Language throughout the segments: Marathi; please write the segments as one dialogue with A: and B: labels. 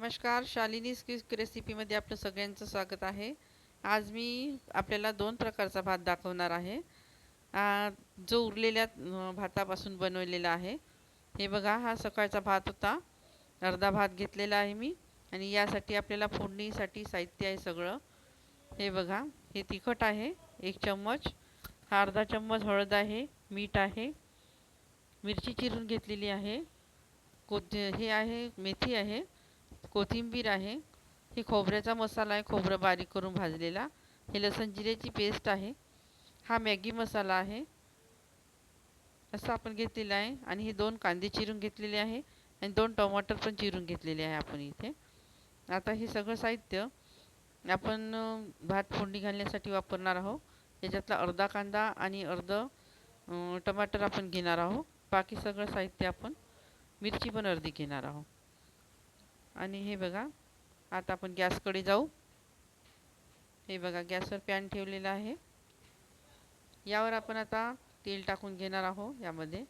A: नमस्कार शालिनी क्विक रेसिपीमध्ये आपलं सगळ्यांचं स्वागत आहे. आज मी आपल्याला दोन प्रकारचा भात दाखवणार आहे. जो उरलेल्या भातापासून बनवलेला आहे. हे बघा हा सकाळचा भात होता. अर्धा भात घेतलेला आहे मी. आणि यासाठी आपल्याला फोडणीसाठी साहित्य आहे सगळं. हे बघा हे तिखट आहे एक चम्मच. हा अर्धा चम्मच हळद आहे मीठ आहे. मिरची चिरून घेतलेली आहे. कोथ हे आहे मेथी आहे. कोथिंबीर आहे. ही खोबऱ्याचा मसाला आहे खोबरं बारीक करून भाजलेला. हे लसण जिऱ्याची पेस्ट आहे. हा मॅगी मसाला आहे. असं आपण घेतलेलं आहे. आणि हे दोन कांदे चिरून घेतलेले आहे. आणि दोन टमाटर पण चिरून घेतलेले आहे आपण इथे. आता हे सगळं साहित्य आपण भात फोडणी घालण्यासाठी वापरणार आहोत. याच्यातला अर्धा कांदा आणि अर्ध टमाटर आपण घेणार आहोत. बाकी सगळं साहित्य आपण मिरची पण अर्धी घेणार आहोत. आणि हे बघा आता आपण गॅसकडे जाऊ. हे बघा गॅसवर पॅन ठेवलेला आहे. यावर आपण आता तेल टाकून घेणार आहोत यामध्ये.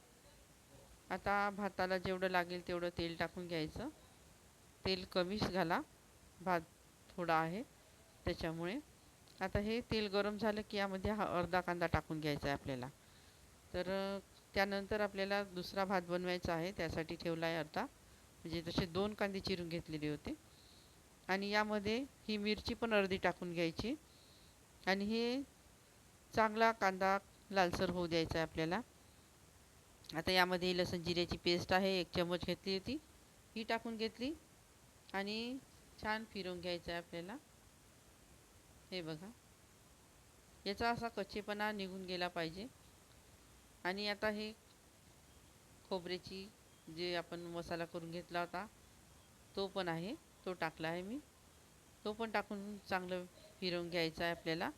A: आता भाताला जेवढं लागेल तेवढं तेल टाकून घ्यायचं. तेल कमीच घाला भात थोडा आहे त्याच्यामुळे. आता हे तेल गरम झालं की यामध्ये हा अर्धा कांदा टाकून घ्यायचा आहे आपल्याला. तर त्यानंतर आपल्याला दुसरा भात बनवायचा आहे त्यासाठी ठेवला आहे अर्धा म्हणजे तसे दोन कांदे चिरून घेतलेले होते. आणि यामध्ये ही मिरची पण अर्धी टाकून घ्यायची. आणि हे चांगला कांदा लालसर होऊ द्यायचा आहे आपल्याला. आता यामध्ये लसण जिऱ्याची पेस्ट आहे एक चम्मच घेतली होती. ही टाकून घेतली. आणि छान फिरवून घ्यायचं आहे आपल्याला. हे बघा. याचा असा कच्चेपणा निघून गेला पाहिजे. आणि आता हे खोबऱ्याची जे आपण मसाला करून घेतला होता तो पण आहे. तो टाकला आहे मी. तो पण टाकून चांगलं फिरवून घ्यायचं आहे आपल्याला.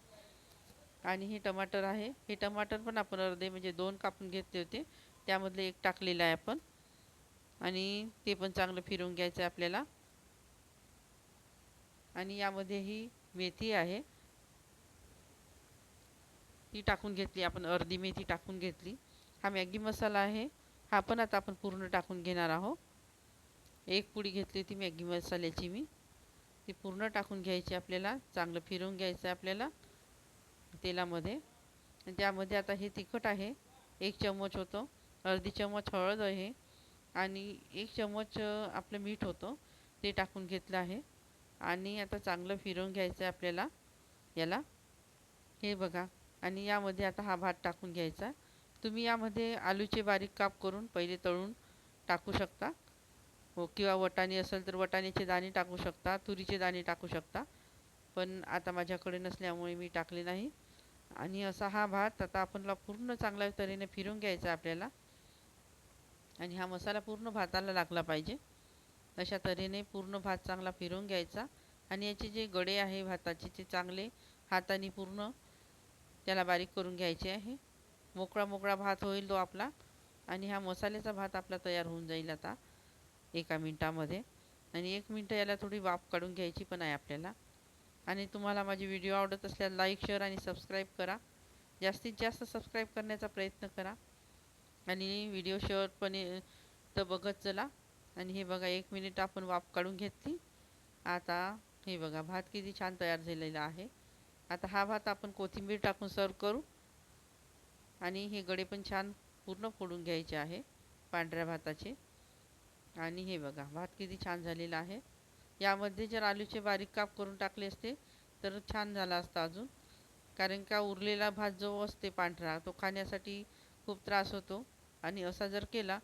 A: आणि हे टमाटर आहे. हे टमाटर पण आपण अर्धे म्हणजे दोन कापून घेतले होते. त्यामधले एक टाकलेलं आहे आपण. आणि ते पण चांगलं फिरवून घ्यायचं आहे आपल्याला. आणि यामध्ये ही मेथी आहे. ती टाकून घेतली आपण. अर्धी मेथी टाकून घेतली. हा मॅगी मसाला आहे. हा पण आता आपण पूर्ण टाकून घेणार आहोत. एक पुडी घेतली होती मॅगी मसाल्याची मी. ती पूर्ण टाकून घ्यायची आपल्याला. चांगलं फिरवून घ्यायचं आहे आपल्याला तेलामध्ये. आणि त्यामध्ये आता हे तिखट आहे. एक चम्मच होतं. अर्धी चम्मच हळद आहे. आणि एक चम्मच आपलं मीठ होतं. ते टाकून घेतलं आहे. आणि आता चांगलं फिरवून घ्यायचं आहे आपल्याला. याला. हे बघा. आणि यामध्ये आता हा भात टाकून घ्यायचा. तुम्ही यामध्ये आलूचे बारीक काप करून पहिले तळून टाकू शकता. हो किंवा वटाणे असेल तर वटाण्याचे दाणे टाकू शकता तुरीचे दाणे टाकू शकता. पण आता माझ्याकडे नसल्यामुळे मी टाकले नाही. आणि असा हा भात आता आपणला पूर्ण चांगल्या तऱ्हेने फिरून घ्यायचा आपल्याला. आणि हा मसाला पूर्ण भाताला लागला पाहिजे. अशा तऱ्हेने पूर्ण भात चांगला फिरून घ्यायचा. आणि याचे जे गडे आहे भाताचे ते चांगले हाताने पूर्ण त्याला बारीक करून घ्यायचे आहे. मोकळा मोकळा भात होईल तो आपला. आणि हा मसाल्याचा भात आपला तयार होऊन जाईल आता एका मिनटामध्ये. आणि एक मिनटं याला थोडी वाफ काढून घ्यायची पण आहे आपल्याला. आणि तुम्हाला माझे व्हिडिओ आवडत असल्यास लाईक शेअर आणि सबस्क्राईब करा. जास्तीत जास्त सबस्क्राईब करण्याचा प्रयत्न करा. आणि व्हिडिओ शेअरपणे तर बघत चला. आणि हे बघा एक मिनिट आपण वाफ काढून घेतली. आता हे बघा भात किती छान तयार झालेला आहे. आता हा भात आपण कोथिंबीर टाकून सर्व करू. आणि हे गडे पण छान पूर्ण फोडून घ्यायचे आहे पांढऱ्या भाताचे. आणि हे बघा भात किती छान झालेला आहे. यामध्ये जर आलूचे बारीक काप करून टाकले असते तर छान झाला असता अजून. कारण का उरलेला भात जो असते पांढरा तो खाण्यासाठी खूप त्रास होतो. आणि असा जर केला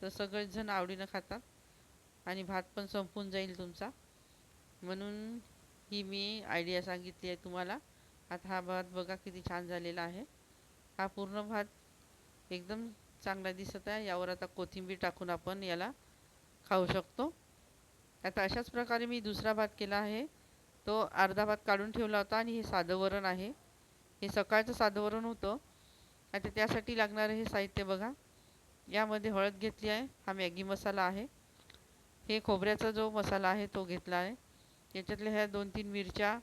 A: तर सगळेजण आवडीनं खातात. आणि भात पण संपून जाईल तुमचा. म्हणून ही मी आयडिया सांगितली आहे तुम्हाला. आता हा भात बघा किती छान झालेला आहे. हा पूर्ण भात एकदम चांगला दिसत आहे. यावर आता कोथिंबीर टाकून आपण याला खाऊ शकतो. आता अशाच प्रकारे मी दुसरा भात केला आहे. तो अर्धा भात काढून ठेवला होता आणि हे साधं वरण आहे. हे सकाळचं साधं वरण होतं. आता त्यासाठी लागणारं हे साहित्य बघा. यामध्ये हळद घेतली आहे. हा मॅगी मसाला आहे. हे खोबऱ्याचा जो मसाला आहे तो घेतला आहे. याच्यातल्या ह्या दोन तीन मिरच्या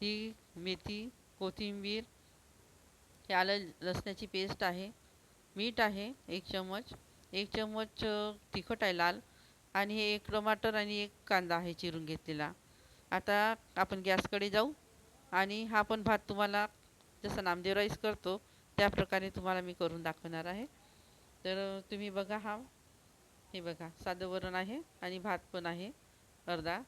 A: ही मेथी कोथिंबीर हे आलं लसणाची पेस्ट आहे. मीठ आहे एक चम्मच. एक चम्मच तिखट आहे लाल आणि हे एक टमाटर आणि एक कांदा आहे चिरून घेतलेला. आता आपण गॅसकडे जाऊ आणि हा पण भात तुम्हाला जसं नामदेव राईस करतो त्याप्रकारे तुम्हाला मी करून दाखवणार आहे. तर तुम्ही बघा हा. हे बघा साधं वरण आहे आणि भात पण आहे अर्धा.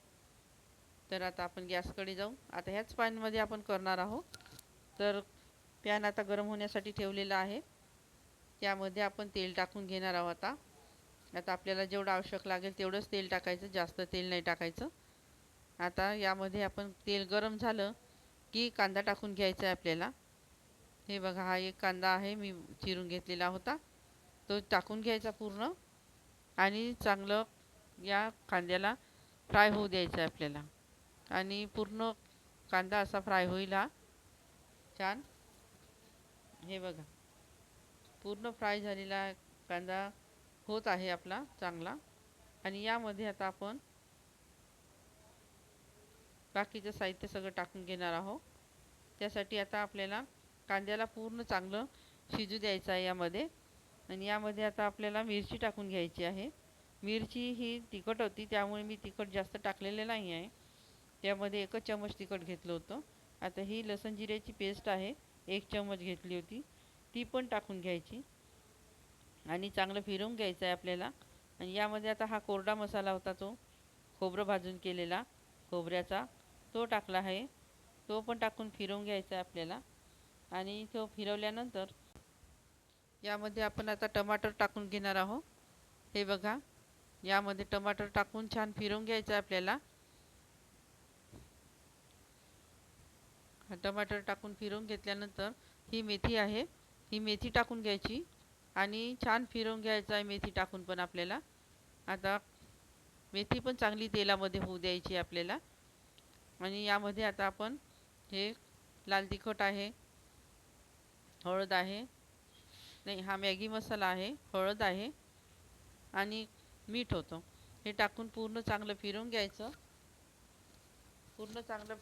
A: तर आता आपण गॅसकडे जाऊ. आता ह्याच पाण्यामध्ये आपण करणार आहोत. तर पॅन आता गरम होण्यासाठी ठेवलेला आहे. त्यामध्ये आपण तेल टाकून घेणार आहोत आता. आता आपल्याला जेवढं आवश्यक लागेल तेवढंच तेल टाकायचं जास्त तेल नाही टाकायचं. आता यामध्ये आपण तेल गरम झालं की कांदा टाकून घ्यायचा आहे आपल्याला. हे बघा हा एक कांदा आहे मी चिरून घेतलेला होता. तो टाकून घ्यायचा पूर्ण आणि चांगलं या कांद्याला फ्राय होऊ द्यायचं आहे आपल्याला. आणि पूर्ण कांदा असा फ्राय होईल हा. छान. हे बघा. पूर्ण फ्राय झालेला कांदा होत आहे आपला चांगला. आणि यामध्ये आता आपण बाकीचं साहित्य सगळं टाकून घेणार आहोत. त्यासाठी आता आपल्याला कांद्याला पूर्ण चांगलं शिजू द्यायचं आहे यामध्ये. आणि यामध्ये आता आपल्याला मिरची टाकून घ्यायची आहे. मिरची ही तिखट होती त्यामुळे मी तिखट जास्त टाकलेले नाही आहे. त्यामध्ये एकच चमच तिखट घेतलं होतं. आता ही लसण जिऱ्याची पेस्ट आहे. एक चम्मच घेतली होती. ती पण टाकून घ्यायची. आणि चांगलं फिरवून घ्यायचं आहे आपल्याला. आणि यामध्ये आता हा कोरडा मसाला होता तो. खोबरं भाजून केलेला खोबऱ्याचा. तो टाकला आहे. तो पण टाकून फिरवून घ्यायचा आहे आपल्याला. आणि तो फिरवल्यानंतर यामध्ये आपण आता टमाटर टाकून घेणार आहोत. हे बघा. यामध्ये टमाटर टाकून छान फिरवून घ्यायचं आहे आपल्याला. टमाटर टाकून फिरवून घेतल्यानंतर ही मेथी आहे. ही मेथी टाकून घ्यायची आणि छान फिरवून घ्यायचं आहे मेथी टाकून पण आपल्याला. आता मेथी पण चांगली तेलामध्ये होऊ द्यायची आपल्याला. आणि यामध्ये आता आपण हे लाल तिखट आहे हळद आहे नाही हा मॅगी मसाला आहे हळद आहे आणि मीठ होतं. हे टाकून पूर्ण चांगलं फिरवून घ्यायचं. पूर्ण चांगलं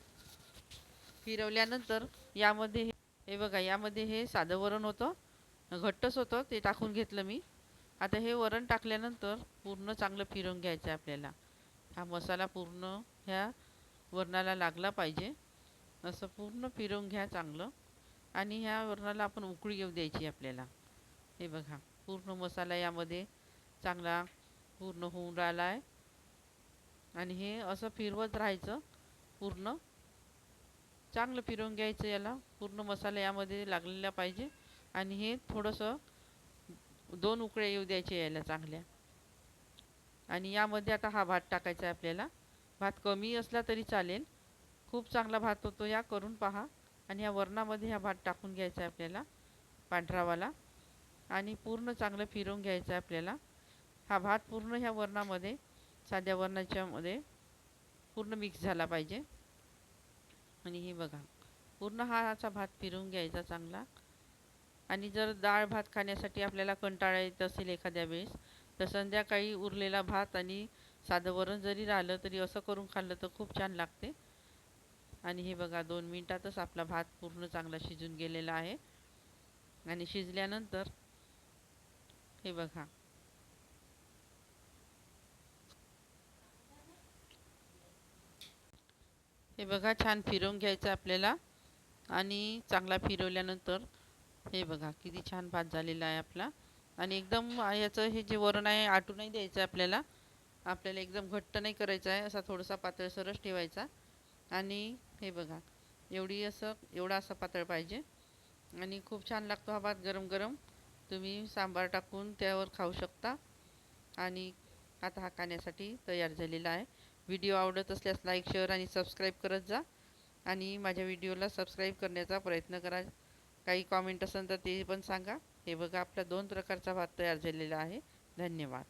A: फिरवल्यानंतर यामध्ये हे बघा यामध्ये हे साधं वरण होतं. घट्टच होतं ते टाकून घेतलं मी. आता हे वरण टाकल्यानंतर पूर्ण चांगलं फिरवून घ्यायचं आहे आपल्याला. हा मसाला पूर्ण ह्या वरणाला लागला पाहिजे. असं पूर्ण फिरवून घ्या चांगलं. आणि ह्या वरणाला आपण उकळी येऊ द्यायची आपल्याला. हे बघा पूर्ण मसाला यामध्ये चांगला पूर्ण होऊन राहिला आहे. आणि हे असं फिरवत राहायचं पूर्ण. चांगलं फिरवून घ्यायचं याला. पूर्ण मसाला यामध्ये लागलेला पाहिजे. आणि हे थोडंसं दोन उकळ्या येऊ द्यायचे यायला चांगल्या. आणि यामध्ये आता हा भात टाकायचा आहे आपल्याला. भात कमी असला तरी चालेल. खूप चांगला भात होतो या. करून पहा. आणि या वरणामध्ये हा भात टाकून घ्यायचा आहे आपल्याला. पांढरावाला. आणि पूर्ण चांगलं फिरवून घ्यायचं आहे आपल्याला. हा भात पूर्ण ह्या वरणामध्ये साध्या वरणाच्यामध्ये पूर्ण मिक्स झाला पाहिजे. आणि हे बघा पूर्ण हाचा भात फिरून घ्यायचा चांगला. आणि जर डाळ भात खाण्यासाठी आपल्याला कंटाळा येत असेल एखाद्या वेळेस तर संध्याकाळी उरलेला भात आणि साधं वरण जरी राहिलं तरी असं करून खाल्लं तर खूप छान लागते. आणि हे बघा दोन मिनटातच आपला भात पूर्ण चांगला शिजून गेलेला आहे. आणि शिजल्यानंतर हे बघा हे बघा छान फिरवून घ्यायचं आपल्याला. आणि चांगला फिरवल्यानंतर हे बघा किती छान भात झालेला आहे आपला. आणि एकदम याचं हे जे वरण आहे आटू नाही द्यायचं आहे आपल्याला. आपल्याला एकदम घट्ट नाही करायचं आहे असा थोडासा पातळसरच ठेवायचा. आणि हे बघा एवढी असं एवढा असा पातळ पाहिजे. आणि खूप छान लागतो हा भात गरम गरम तुम्ही सांबार टाकून त्यावर खाऊ शकता. आणि आता हा खाण्यासाठी तयार झालेला आहे. व्हिडिओ आवडत असल्यास लाईक शेअर आणि सबस्क्राईब करत जा. आणि माझ्या व्हिडिओला सबस्क्राईब करण्याचा प्रयत्न करा. काही कॉमेंट असेल तर ते पण सांगा. हे बघा आपला दोन प्रकारचा भात तयार झालेला आहे. धन्यवाद.